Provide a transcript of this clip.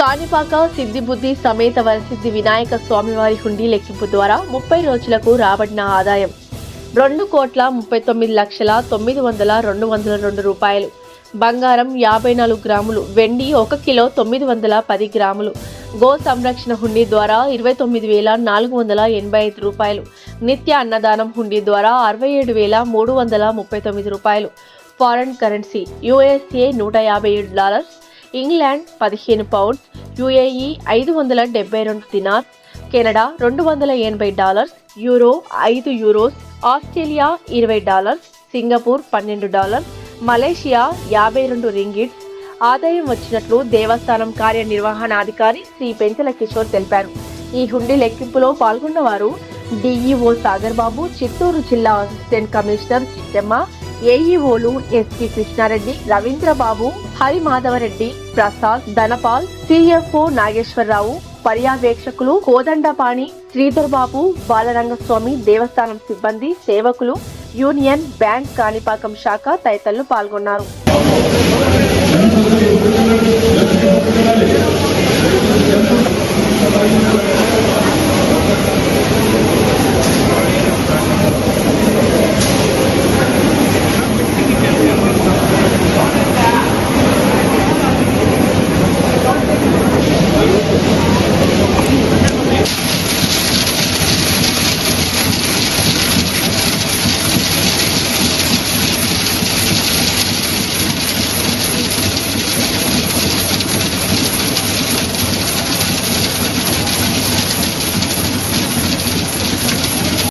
కాణిపాక సిద్ధిబుద్ధి సమేత వరసిద్ధి వినాయక స్వామివారి హుండీ లెక్కింపు ద్వారా ముప్పై రోజులకు రాబడిన ఆదాయం. రెండు కోట్ల ముప్పై తొమ్మిది లక్షల తొమ్మిది వందల రెండు వందల రెండు రూపాయలు. బంగారం యాభై నాలుగు గ్రాములు వెండి ఒక కిలో తొమ్మిది వందల పది గ్రాములు. గో సంరక్షణ హుండీ ద్వారా ఇరవై తొమ్మిది వేల నాలుగు వందల ఎనభై ఐదు రూపాయలు. నిత్య అన్నదానం హుండీ ద్వారా అరవై ఏడు వేల మూడు వందల ముప్పై తొమ్మిది రూపాయలు. ఫారెన్ కరెన్సీ యుఎస్ఏ నూట యాభై ఏడు డాలర్స్. ఇంగ్లాండ్ పదిహేను పౌండ్స్ యుఏఈ ఐదు వందల డెబ్బై రెండు దినార్ కెనడా రెండు వందల ఎనభై డాలర్స్ యూరో ఐదు యూరోస్ ఆస్ట్రేలియా ఇరవై డాలర్స్ సింగపూర్ పన్నెండు డాలర్స్ మలేషియా యాభై రెండు రింగిట్స్. ఆదాయం వచ్చినట్లు దేవస్థానం కార్యనిర్వహణాధికారి శ్రీ పెంచల కిషోర్ తెలిపారు. ఈ హుండీ లెక్కింపులో పాల్గొన్న వారు డిఈఓ సాగర్ బాబు చిత్తూరు జిల్లా అసిస్టెంట్ కమిషనర్ చిట్టెమ్మ ఏఈఓలు ఎస్పి కృష్ణారెడ్డి రవీంద్రబాబు హరిమాధవరెడ్డి ప్రసాద్ ధనపాల్ సిఎఫ్ఓ నాగేశ్వరరావు పర్యవేక్షకులు కోదండపాణి శ్రీధర్ బాబు బాలరంగస్వామి దేవస్థానం సిబ్బంది సేవకులు యూనియన్ బ్యాంక్ కాణిపాకం శాఖ తదితరులు పాల్గొన్నారు. శ్రీ